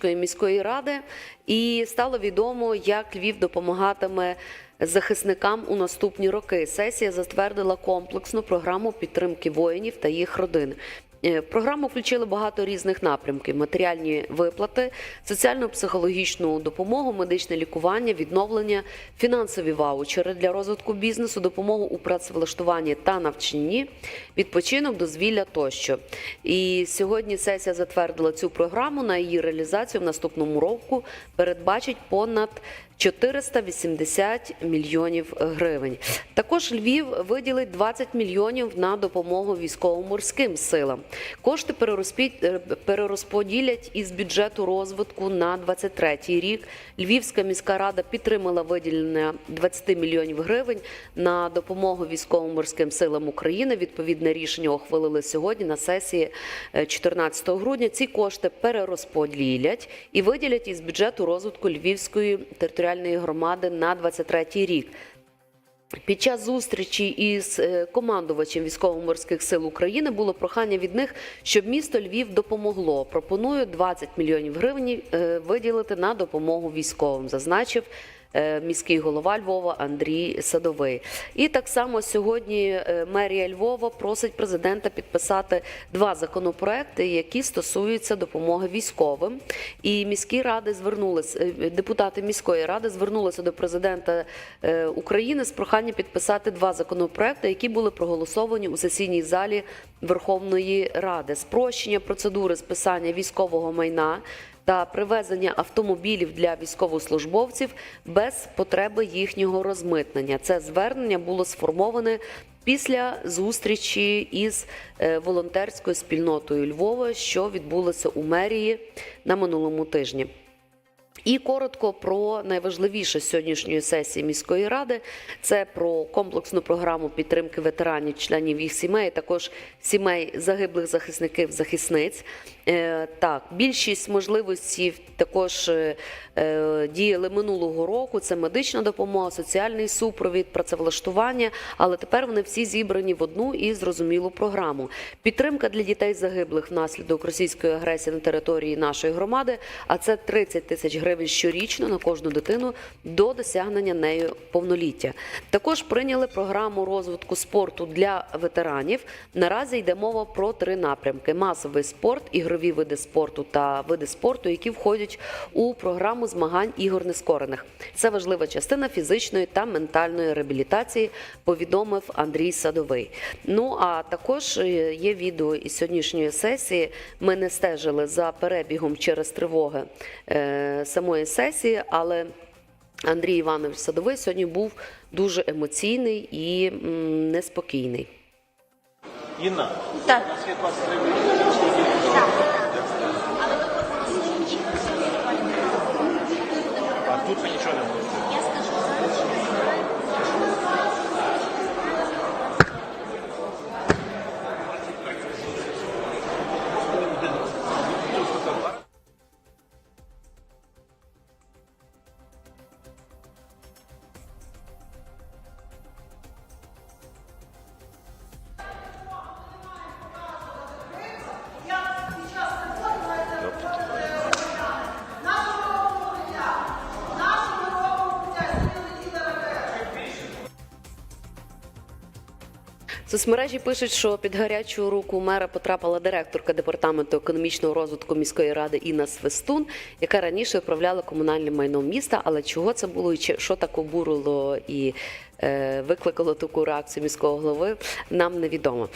Львівської міської ради, і стало відомо, як Львів допомагатиме захисникам у наступні роки. Сесія затвердила комплексну програму підтримки воїнів та їх родин. Е, програму включили багато різних напрямків: матеріальні виплати, соціально-психологічну допомогу, медичне лікування, відновлення, фінансові ваучери для розвитку бізнесу, допомогу у працевлаштуванні та навчанні, відпочинок, дозвілля тощо. І сьогодні сесія затвердила цю програму. На її реалізацію в наступному року передбачить понад 480 мільйонів гривень. Також Львів виділить 20 мільйонів на допомогу військово-морським силам. Кошти е, перерозподілять із бюджету розвитку на 23 рік. Львівська міська рада підтримала виділення 20 мільйонів гривень на допомогу військово-морським силам України. Відповідне рішення ухвалили сьогодні на сесії е, 14 грудня. Ці кошти перерозподілять і виділять із бюджету розвитку Львівської територіальної громади на 23 рік. Під час зустрічі із е, командувачем військово-морських сил України було прохання від них, щоб місто Львів допомогло. Пропоную 20 мільйонів гривень виділити на допомогу військовим, зазначив міський голова Львова Андрій Садовий. І так само сьогодні е, мерія Львова просить президента підписати два законопроекти, які стосуються допомоги військовим. І міські ради звернулися, е, депутати міської ради звернулися до президента е, України з проханням підписати два законопроекти, які були проголосовані у сесійній залі Верховної Ради. Спрощення процедури списання військового майна та привезення автомобілів для військовослужбовців без потреби їхнього розмитнення. Це звернення було сформоване після зустрічі із е, волонтерською спільнотою Львова, що відбулося у мерії на минулому тижні. І коротко про найважливіше сьогоднішньої сесії міської ради це про комплексну програму підтримки ветеранів, членів їх сімей, також сімей загиблих захисників захисниць. Е, Так, більшість можливостей також е, е, діяли минулого року. Це медична допомога, соціальний супровід, працевлаштування. Але тепер вони всі зібрані в одну і зрозумілу програму. Підтримка для дітей загиблих внаслідок російської агресії на території нашої громади. А це 30 тисяч гривень щорічно на кожну дитину до досягнення нею повноліття. Також прийняли програму розвитку спорту для ветеранів. Наразі йде мова про три напрямки: масовий спорт, ігрові види спорту та види спорту, які входять у програму змагань ігор нескорених. Це важлива частина фізичної та ментальної реабілітації, повідомив Андрій Садовий. Ну а також е, є відео із сьогоднішньої сесії. Ми не стежили за перебігом через тривоги е, самої сесії, але Андрій Іванович Садовий сьогодні був дуже емоційний і неспокійний. Інна, Так. у нас є 23 мільйони. А тут ми нічого не можемо. Соцмережі пишуть, що під гарячу руку мера потрапила директорка департаменту економічного розвитку міської ради Інна Свистун, яка раніше управляла комунальним майном міста. Але чого це було і що так обурило і е, викликало таку реакцію міського голови, нам невідомо.